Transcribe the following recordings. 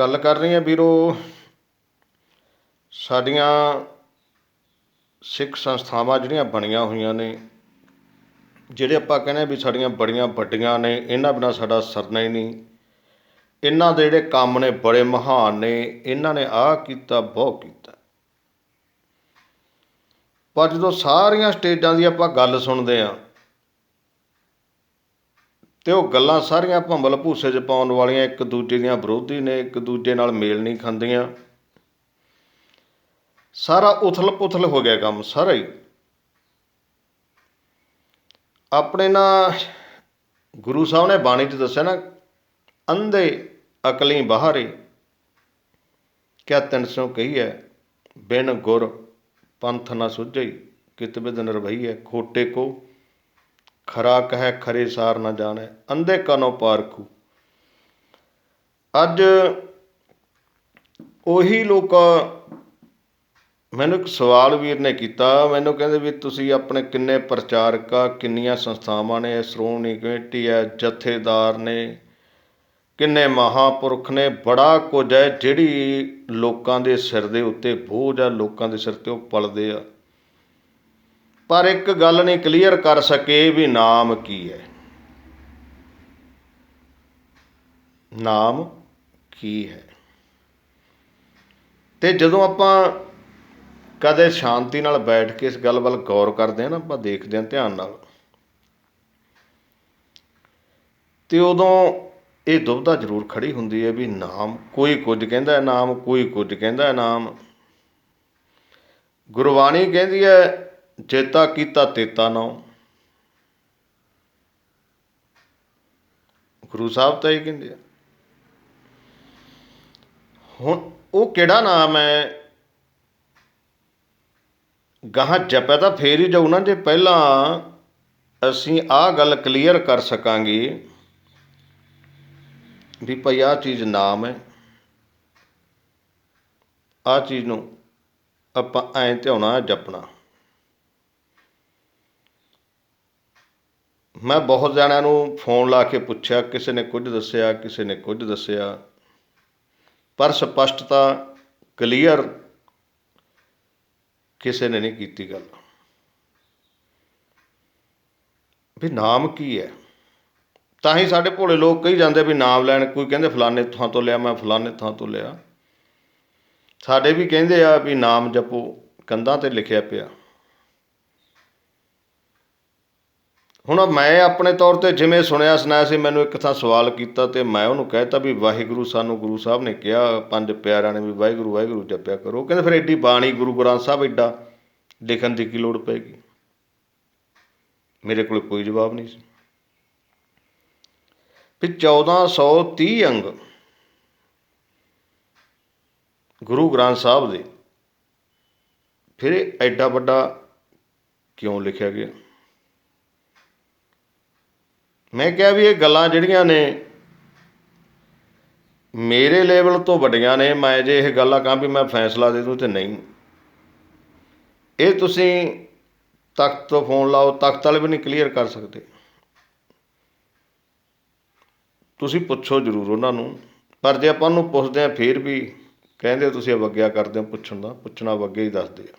ਗੱਲ ਕਰ ਰਹੇ ਹਾਂ ਵੀਰੋ। ਸਾਡੀਆਂ ਸਿੱਖ ਸੰਸਥਾਵਾਂ ਜਿਹੜੀਆਂ ਬਣੀਆਂ ਹੋਈਆਂ ਨੇ, ਜਿਹੜੇ ਆਪਾਂ ਕਹਿੰਦੇ ਵੀ ਸਾਡੀਆਂ ਬੜੀਆਂ ਵੱਡੀਆਂ ਨੇ, ਇਹਨਾਂ ਬਿਨਾਂ ਸਾਡਾ ਸਰਨਾ ਹੀ ਨਹੀਂ। ਇਹਨਾਂ ਦੇ ਜਿਹੜੇ ਕੰਮ ਨੇ ਬੜੇ ਮਹਾਨ ਨੇ, ਇਹਨਾਂ ਨੇ ਆਹ ਕੀਤਾ ਬਹੁਤ ਕੀਤਾ। ਪਰ ਜਦੋਂ ਸਾਰੀਆਂ ਸਟੇਜਾਂ ਦੀ ਆਪਾਂ ਗੱਲ ਸੁਣਦੇ ਆ ਤੇ ਉਹ ਗੱਲਾਂ ਸਾਰੀਆਂ ਭੰਬਲ ਭੂਸੇ 'ਚ ਪਾਉਣ ਵਾਲੀਆਂ ਇੱਕ ਦੂਜੇ ਦੀਆਂ ਵਿਰੋਧੀ ਨੇ, ਇੱਕ ਦੂਜੇ ਨਾਲ ਮੇਲ ਨਹੀਂ ਖਾਂਦੀਆਂ। ਸਾਰਾ ਉਥਲ ਪੁਥਲ ਹੋ ਗਿਆ ਕੰਮ ਸਾਰਾ ਹੀ। ਆਪਣੇ ਨਾ ਗੁਰੂ ਸਾਹਿਬ ਨੇ ਬਾਣੀ 'ਚ ਦੱਸਿਆ ਨਾ, ਅੰਧੇ ਅਕਲੀ ਬਾਹਰੇ, ਕਿਆ ਤਿੰਨ ਸੌ ਕਹੀ ਹੈ, ਬਿਨ ਗੁਰ ਪੰਥ ਨਾ ਸੁਝਈ ਕਿਤ ਬਿਦ ਨਿਰਭਈ ਹੈ ਖੋਟੇ ਕੋ ਖਰਾ ਕਹੈ, ਖਰੇ ਸਾਰ ਨਾ ਜਾਣੈ, ਅੰਧੇ ਕਨੋ ਪਾਰਖੂ ਅੱਜ ਉਹੀ ਲੋਕ, ਮੈਨੂੰ ਇੱਕ ਸਵਾਲ ਵੀਰ ਨੇ ਕੀਤਾ, ਮੈਨੂੰ ਕਹਿੰਦੇ ਵੀ ਤੁਸੀਂ ਆਪਣੇ ਕਿੰਨੇ ਪ੍ਰਚਾਰਕ ਆ ਕਿੰਨੀਆਂ ਸੰਸਥਾਵਾਂ ਨੇ, ਸ਼੍ਰੋਮਣੀ ਕਮੇਟੀ ਹੈ, ਜਥੇਦਾਰ ਨੇ, ਕਿੰਨੇ ਮਹਾਪੁਰਖ ਨੇ, ਬੜਾ ਕੁਝ ਹੈ ਜਿਹੜੀ ਲੋਕਾਂ ਦੇ ਸਿਰ ਦੇ ਉੱਤੇ ਬੋਝ ਆ, ਲੋਕਾਂ ਦੇ ਸਿਰ ਤੇ ਉਹ ਪਲਦੇ ਆ। ਪਰ ਇੱਕ ਗੱਲ ਨਹੀਂ ਕਲੀਅਰ ਕਰ ਸਕੇ ਵੀ ਨਾਮ ਕੀ ਹੈ। ਨਾਮ ਕੀ ਹੈ? ਤੇ ਜਦੋਂ ਆਪਾਂ ਕਦੇ ਸ਼ਾਂਤੀ ਨਾਲ ਬੈਠ ਕੇ ਇਸ ਗੱਲ ਵੱਲ ਗੌਰ ਕਰਦੇ ਹਾਂ ਨਾ, ਆਪਾਂ ਦੇਖਦੇ ਹਾਂ ਧਿਆਨ ਨਾਲ। ਤੇ ਉਦੋਂ ਇਹ ਦੁਬਧਾ ਜ਼ਰੂਰ ਖੜੀ ਹੁੰਦੀ ਹੈ ਵੀ ਨਾਮ ਕੋਈ ਕੁਝ ਕਹਿੰਦਾ ਹੈ, ਨਾਮ ਕੋਈ ਕੁਝ ਕਹਿੰਦਾ ਹੈ, ਨਾਮ। ਗੁਰਬਾਣੀ ਕਹਿੰਦੀ ਹੈ ਜੇਤਾ ਕੀਤਾ ਤੇਤਾ ਨਾਮ ਗੁਰੂ ਸਾਹਿਬ ਤਾਂ ਇਹ ਕਹਿੰਦੇ ਆ। ਹੁਣ ਉਹ ਕਿਹੜਾ ਨਾਮ ਹੈ? ਗਾਹਾਂ ਜਪੈ ਤਾਂ ਫੇਰ ਹੀ ਜਾਊ ਨਾ, ਜੇ ਪਹਿਲਾਂ ਅਸੀਂ ਆਹ ਗੱਲ ਕਲੀਅਰ ਕਰ ਸਕਾਂਗੇ ਵੀ ਭਈ ਆਹ ਚੀਜ਼ ਨਾਮ ਹੈ। ਆਹ ਚੀਜ਼ ਨੂੰ ਆਪਾਂ ਐਂ ਧਿਆਉਣਾ ਜਪਣਾ। ਮੈਂ ਬਹੁਤ ਜਣਿਆਂ ਨੂੰ ਫੋਨ ਲਾ ਕੇ ਪੁੱਛਿਆ, ਕਿਸੇ ਨੇ ਕੁਝ ਦੱਸਿਆ, ਕਿਸੇ ਨੇ ਕੁਝ ਦੱਸਿਆ। ਪਰ ਸਪਸ਼ਟਤਾ ਕਲੀਅਰ ਕਿਸੇ ਨੇ ਨਹੀਂ ਕੀਤੀ ਗੱਲ। ਵੀ ਨਾਮ ਕੀ ਹੈ? ਤਾਂ ਹੀ ਸਾਡੇ ਭੋਲੇ ਲੋਕ ਕਹੀ ਜਾਂਦੇ ਵੀ ਨਾਮ ਲੈਣ, ਕੋਈ ਕਹਿੰਦੇ ਫਲਾਣੇ ਥਾਂ ਤੋਂ ਲਿਆ, ਮੈਂ ਫਲਾਣੇ ਥਾਂ ਤੋਂ ਲਿਆ। ਸਾਡੇ ਵੀ ਕਹਿੰਦੇ ਆ ਵੀ ਨਾਮ ਜਪੋ, ਕੰਧਾਂ ਤੇ ਲਿਖਿਆ ਪਿਆ। ਹੁਣ ਮੈਂ ਆਪਣੇ ਤੌਰ ਤੇ ਜਿਵੇਂ ਸੁਣਿਆ, ਸੁਣਾਇਆ ਸੀ, ਮੈਨੂੰ ਇੱਕ ਥਾਂ ਸਵਾਲ ਕੀਤਾ ਤੇ ਮੈਂ ਉਹਨੂੰ ਕਹਿਤਾ ਵੀ ਵਾਹਿਗੁਰੂ ਸਾਨੂੰ ਗੁਰੂ ਸਾਹਿਬ ਨੇ ਕਿਹਾ, ਪੰਜ ਪਿਆਰਿਆਂ ਨੇ ਵੀ ਵਾਹਿਗੁਰੂ ਵਾਹਿਗੁਰੂ ਜਪਿਆ ਕਰੋ। ਕਹਿੰਦੇ ਫਿਰ ਐਡੀ ਬਾਣੀ ਗੁਰੂ ਗ੍ਰੰਥ ਸਾਹਿਬ ਐਡਾ ਲਿਖਣ ਦੀ ਕੀ ਲੋੜ ਪੈਗੀ ਮੇਰੇ ਕੋਲ ਕੋਈ ਜਵਾਬ ਨਹੀਂ ਸੀ। ਵੀ 1430 ਅੰਗ ਗੁਰੂ ਗ੍ਰੰਥ ਸਾਹਿਬ ਦੇ ਫਿਰ ਐਡਾ ਵੱਡਾ ਕਿਉਂ ਲਿਖਿਆ ਗਿਆ? ਮੈਂ ਕਿਹਾ ਵੀ ਇਹ ਗੱਲਾਂ ਜਿਹੜੀਆਂ ਨੇ ਮੇਰੇ ਲੈਵਲ ਤੋਂ ਵੱਡੀਆਂ ਨੇ, ਮੈਂ ਜੇ ਇਹ ਗੱਲਾਂ ਕਹਾਂ ਵੀ ਮੈਂ ਫੈਸਲਾ ਦੇ ਦੂੰ ਤੇ ਨਹੀਂ। ਇਹ ਤੁਸੀਂ ਤਖਤ ਤੋਂ ਫੋਨ ਲਾਓ, ਤਖਤ ਵਾਲੇ ਵੀ ਨਹੀਂ ਕਲੀਅਰ ਕਰ ਸਕਦੇ। ਤੁਸੀਂ ਪੁੱਛੋ ਜ਼ਰੂਰ ਉਹਨਾਂ ਨੂੰ, ਪਰ ਜੇ ਆਪਾਂ ਉਹਨੂੰ ਪੁੱਛਦੇ ਆ ਫੇਰ ਵੀ ਕਹਿੰਦੇ ਤੁਸੀਂ ਅਵੱਗਿਆ ਕਰਦੇ ਹੋ ਪੁੱਛਣ ਦਾ, ਪੁੱਛਣਾ ਅਵੱਗੇ ਹੀ ਦੱਸਦੇ ਆ।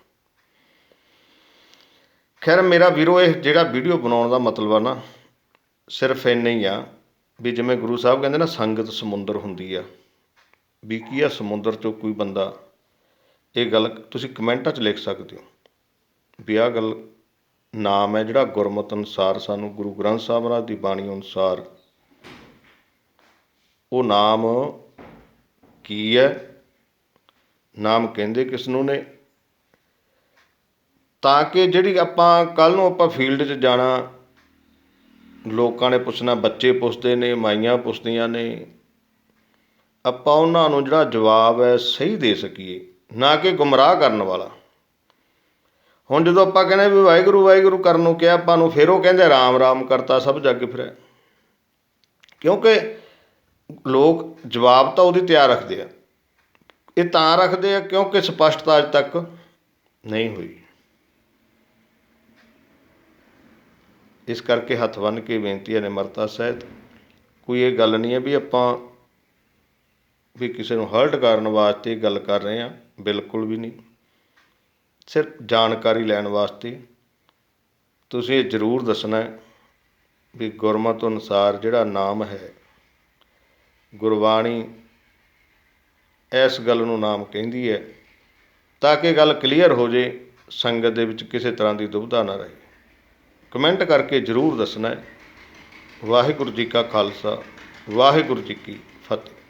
ਖੈਰ ਮੇਰਾ ਵੀਰੋ, ਇਹ ਜਿਹੜਾ ਵੀਡੀਓ ਬਣਾਉਣ ਦਾ ਮਤਲਬ ਆ ਨਾ ਸਿਰਫ ਇੰਨਾ ਹੀ ਆ ਵੀ ਜਿਵੇਂ ਗੁਰੂ ਸਾਹਿਬ ਕਹਿੰਦੇ ਨਾ, ਸੰਗਤ ਸਮੁੰਦਰ ਹੁੰਦੀ ਆ। ਵੀ ਕੀ ਆ, ਸਮੁੰਦਰ ਚੋਂ ਕੋਈ ਬੰਦਾ ਇਹ ਗੱਲ ਤੁਸੀਂ ਕਮੈਂਟਾਂ 'ਚ ਲਿਖ ਸਕਦੇ ਹੋ ਵੀ ਆਹ ਗੱਲ ਨਾਮ ਹੈ ਜਿਹੜਾ ਗੁਰਮਤਿ ਅਨੁਸਾਰ ਸਾਨੂੰ ਗੁਰੂ ਗ੍ਰੰਥ ਸਾਹਿਬ ਮਹਾਰਾਜ ਦੀ ਬਾਣੀ ਅਨੁਸਾਰ ਉਹ ਨਾਮ ਕੀ ਹੈ? ਨਾਮ ਕਹਿੰਦੇ ਕਿਸ ਨੂੰ? ਨੇ ਤਾਂ ਕਿ ਜਿਹੜੀ ਆਪਾਂ ਕੱਲ ਨੂੰ ਆਪਾਂ ਫੀਲਡ 'ਚ ਜਾਣਾ ਲੋਕਾਂ ਨੇ ਪੁੱਛਣਾ, ਬੱਚੇ ਪੁੱਛਦੇ ਨੇ, ਮਾਈਆਂ ਪੁੱਛਦੀਆਂ ਨੇ। ਆਪਾਂ ਉਹਨਾਂ ਨੂੰ ਜਿਹੜਾ ਜਵਾਬ ਹੈ, ਸਹੀ ਦੇ ਸਕੀਏ, ਨਾ ਕਿ ਗੁੰਮਰਾਹ ਕਰਨ ਵਾਲਾ। ਹੁਣ ਜਦੋਂ ਆਪਾਂ ਕਹਿੰਦੇ ਵੀ ਵਾਹਿਗੁਰੂ ਵਾਹਿਗੁਰੂ ਕਰਨ ਨੂੰ ਕਿਹਾ, ਆਪਾਂ ਨੂੰ ਫਿਰ ਉਹ ਕਹਿੰਦੇ, ਰਾਮ ਰਾਮ ਕਰਤਾ, ਸਭ ਜੱਗ ਫਿਰੈ। ਕਿਉਂਕਿ ਲੋਕ ਜਵਾਬ ਤਾਂ ਉਹਦੀ ਤਿਆਰ ਰੱਖਦੇ ਆ। ਇਹ ਤਾਂ ਰੱਖਦੇ ਆ ਕਿਉਂਕਿ ਸਪਸ਼ਟਤਾ ਅਜ ਤੱਕ ਨਹੀਂ ਹੋਈ। ਇਸ ਕਰਕੇ ਹੱਥ ਬੰਨ੍ਹ ਕੇ ਬੇਨਤੀ ਹੈ ਨਿਮਰਤਾ ਸਹਿਤ। ਕੋਈ ਇਹ ਗੱਲ ਨਹੀਂ ਹੈ ਵੀ ਆਪਾਂ ਵੀ ਕਿਸੇ ਨੂੰ ਹਰਟ ਕਰਨ ਵਾਸਤੇ ਗੱਲ ਕਰ ਰਹੇ ਹਾਂ, ਬਿਲਕੁਲ ਵੀ ਨਹੀਂ। ਸਿਰਫ ਜਾਣਕਾਰੀ ਲੈਣ ਵਾਸਤੇ। ਤੁਸੀਂ ਇਹ ਜ਼ਰੂਰ ਦੱਸਣਾ ਵੀ ਗੁਰਮਤ ਅਨੁਸਾਰ ਜਿਹੜਾ ਨਾਮ ਹੈ, ਗੁਰਬਾਣੀ ਇਸ ਗੱਲ ਨੂੰ ਨਾਮ ਕਹਿੰਦੀ ਹੈ, ਤਾਂ ਕਿ ਗੱਲ ਕਲੀਅਰ ਹੋ ਜੇ ਸੰਗਤ ਦੇ ਵਿੱਚ ਕਿਸੇ ਤਰ੍ਹਾਂ ਦੀ ਦੁਬਿਧਾ ਨਾ ਰਹੇ। ਕਮੈਂਟ ਕਰਕੇ ਜ਼ਰੂਰ ਦੱਸਣਾ ਵਾਹਿਗੁਰੂ ਜੀ ਕਾ ਖਾਲਸਾ ਵਾਹਿਗੁਰੂ ਜੀ ਕੀ ਫਤਿਹ।